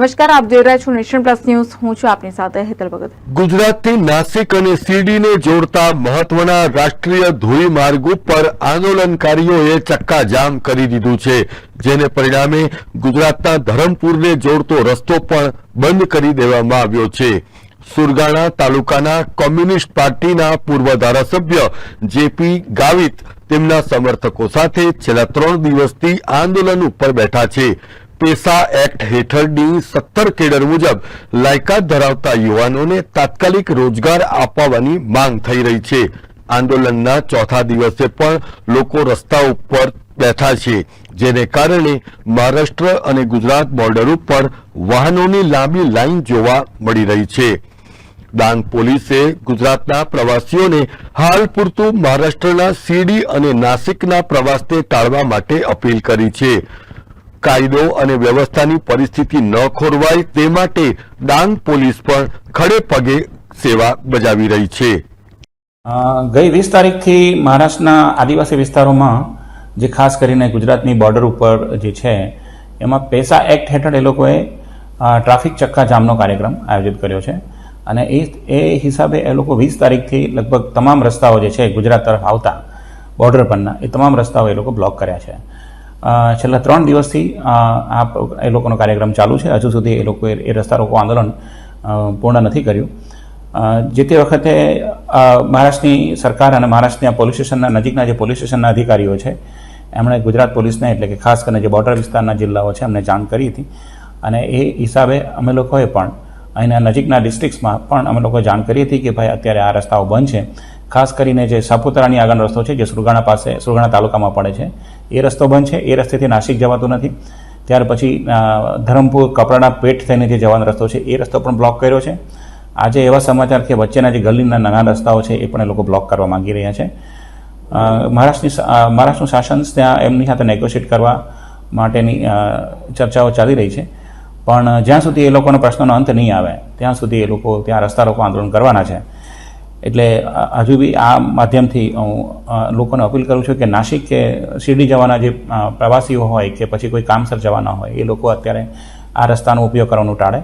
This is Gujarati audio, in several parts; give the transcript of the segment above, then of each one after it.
નમસ્કાર, આપ જોઈ રહ્યા છો નેશન પ્લસ ન્યૂઝ. હું છું આપની સાથે હેતલ ભગત. ગુજરાતથી નાસિક અને શિરડીને જોડતા મહત્વના રાષ્ટ્રીય ધોરીમાર્ગ ઉપર આંદોલનકારીઓએ ચક્કાજામ કરી દીધું છે, જેને પરિણામે ગુજરાતના ધરમપુરને જોડતો રસ્તો પણ બંધ કરી દેવામાં આવ્યો છે. સુરગાણા તાલુકાના કોમ્યુનિસ્ટ પાર્ટીના પૂર્વ ધારાસભ્ય જેપી ગાવિત તેમના સમર્થકો સાથે છેલ્લા ત્રણ દિવસથી આંદોલન ઉપર બેઠા છે. પેસા એક્ટ હેઠળની સત્તર કેડર મુજબ લાયકાત ધરાવતા યુવાનોને તાત્કાલિક રોજગાર આપવાની માંગ થઈ રહી છે. આંદોલનના ચોથા દિવસે પણ લોકો રસ્તા ઉપર બેઠા છે, જેને કારણે મહારાષ્ટ્ર અને ગુજરાત બોર્ડર ઉપર વાહનોની લાંબી લાઈન જોવા મળી રહી છે. ડાંગ પોલીસે ગુજરાતના પ્રવાસીઓને હાલ પૂરતું મહારાષ્ટ્રના સીડી અને નાસિકના પ્રવાસને ટાળવા માટે અપીલ કરી છે. કાયદો અને વ્યવસ્થાની પરિસ્થિતિ ન ખોરવાય તે માટે ડાંગ પોલીસ પણ ખડે પગે સેવા બજાવી રહી છે. ગઈ વીસ તારીખથી મહારાષ્ટ્રના આદિવાસી વિસ્તારોમાં, જે ખાસ કરીને ગુજરાતની બોર્ડર ઉપર જે છે, એમાં પૈસા એક્ટ હેઠળ એ લોકોએ ટ્રાફિક ચક્કા જામનો કાર્યક્રમ આયોજિત કર્યો છે. અને એ એ હિસાબે એ લોકો વીસ તારીખથી લગભગ તમામ રસ્તાઓ જે છે ગુજરાત તરફ આવતા બોર્ડર પરના, એ તમામ રસ્તાઓ એ લોકો બ્લોક કર્યા છે. છેલ્લા ત્રણ દિવસથી આ એ લોકોનો કાર્યક્રમ ચાલુ છે. હજુ સુધી એ લોકોએ એ રસ્તા રોકો આંદોલન પૂર્ણ નથી કર્યું. જે તે વખતે મહારાષ્ટ્રની સરકાર અને મહારાષ્ટ્રના પોલીસ સ્ટેશનના નજીકના જે પોલીસ સ્ટેશનના અધિકારીઓ છે, એમણે ગુજરાત પોલીસને એટલે કે ખાસ કરીને જે બોર્ડર વિસ્તારના જિલ્લાઓ છે, એમને જાણ કરી હતી. અને એ હિસાબે અમે લોકોએ પણ અહીંના નજીકના ડિસ્ટ્રિક્ટ્સમાં પણ અમે લોકોએ જાણ કરી હતી કે ભાઈ અત્યારે આ રસ્તાઓ બંધ છે. ખાસ કરીને જે સાપુતારાની આગળનો રસ્તો છે, જે સુરગાણા પાસે, સુરગાણા તાલુકામાં પડે છે, એ રસ્તો બંધ છે. એ રસ્તેથી નાસિક જવાતું નથી. ત્યાર પછી ધરમપુર કપરાડા પેટ થઈને જે જવાનો રસ્તો છે, એ રસ્તો પણ બ્લોક કર્યો છે. આજે એવા સમાચાર કે વચ્ચેના જે ગલીના નાના રસ્તાઓ છે, એ પણ એ લોકો બ્લોક કરવા માંગી રહ્યા છે. મહારાષ્ટ્રની મહારાષ્ટ્રનું શાસન ત્યાં એમની સાથે નેગોશિએટ કરવા માટેની ચર્ચાઓ ચાલી રહી છે. પણ જ્યાં સુધી એ લોકોના પ્રશ્નોનો અંત નહીં આવે, ત્યાં સુધી એ લોકો, ત્યાં રસ્તા રોકો આંદોલન કરવાના છે. એટલે હજુ બી આ માધ્યમથી હું લોકોને અપીલ કરું છું કે નાસિક કે શિરડી જવાના જે પ્રવાસીઓ હોય કે પછી કોઈ કામસર જવાના હોય એ લોકો અત્યારે આ રસ્તાનો ઉપયોગ કરવાનું ટાળે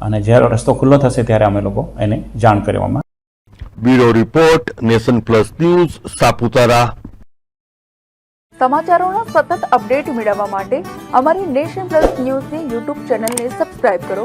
અને જ્યારે રસ્તો ખુલ્લો થશે ત્યારે અમે લોકો એને જાણ કરવામાં bureau report nation plus news Saputara. સમાચારોનો સતત અપડેટ મેળવવા માટે અમારી નેશન પ્લસ ન્યૂઝની યુટ્યુબ ચેનલને સબસ્ક્રાઇબ કરો.